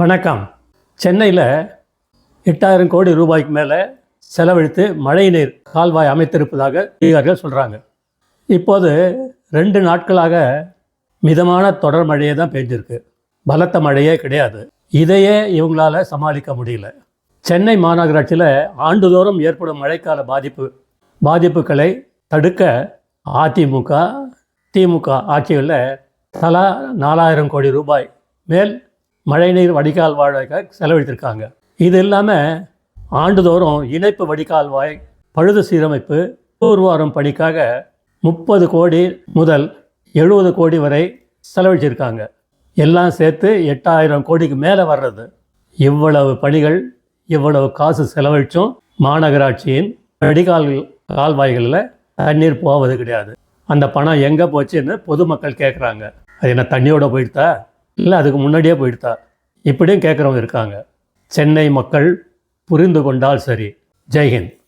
வணக்கம். சென்னையில் எட்டாயிரம் கோடி ரூபாய்க்கு மேலே செலவழித்து மழைநீர் கால்வாய் அமைத்திருப்பதாக அதிகாரிகள் சொல்கிறாங்க இப்போது ரெண்டு நாட்களாக மிதமான தொடர் மழையே தான் பெஞ்சிருக்கு. பலத்த மழையே கிடையாது. இதையே இவங்களால சமாளிக்க முடியல. சென்னை மாநகராட்சியில் ஆண்டுதோறும் ஏற்படும் மழைக்கால பாதிப்பு பாதிப்புகளை தடுக்க அதிமுக திமுக ஆட்சிகளில் தலா நாலாயிரம் கோடி ரூபாய் மேல் மழைநீர் வடிகால் வாழக செலவழித்திருக்காங்க. இது இல்லாமல் ஆண்டுதோறும் இணைப்பு வடிகால்வாய் பழுது சீரமைப்பு தூர்வாரும் பணிக்காக முப்பது கோடி முதல் எழுபது கோடி வரை செலவழிச்சிருக்காங்க. எல்லாம் சேர்த்து எட்டாயிரம் கோடிக்கு மேலே வர்றது. இவ்வளவு பணிகள் இவ்வளவு காசு செலவழிச்சும் மாநகராட்சியின் வடிகால் கால்வாய்களில் தண்ணீர் போவது கிடையாது. அந்த பணம் எங்கே போச்சுன்னு பொதுமக்கள் கேட்குறாங்க அது என்ன தண்ணியோட போயிடுதா? இல்லை அதுக்கு முன்னாடியே போயிடுதா? இப்படியும் கேட்குறவங்க இருக்காங்க. சென்னை மக்கள் புரிந்து கொண்டால் சரி. ஜெய்ஹிந்த்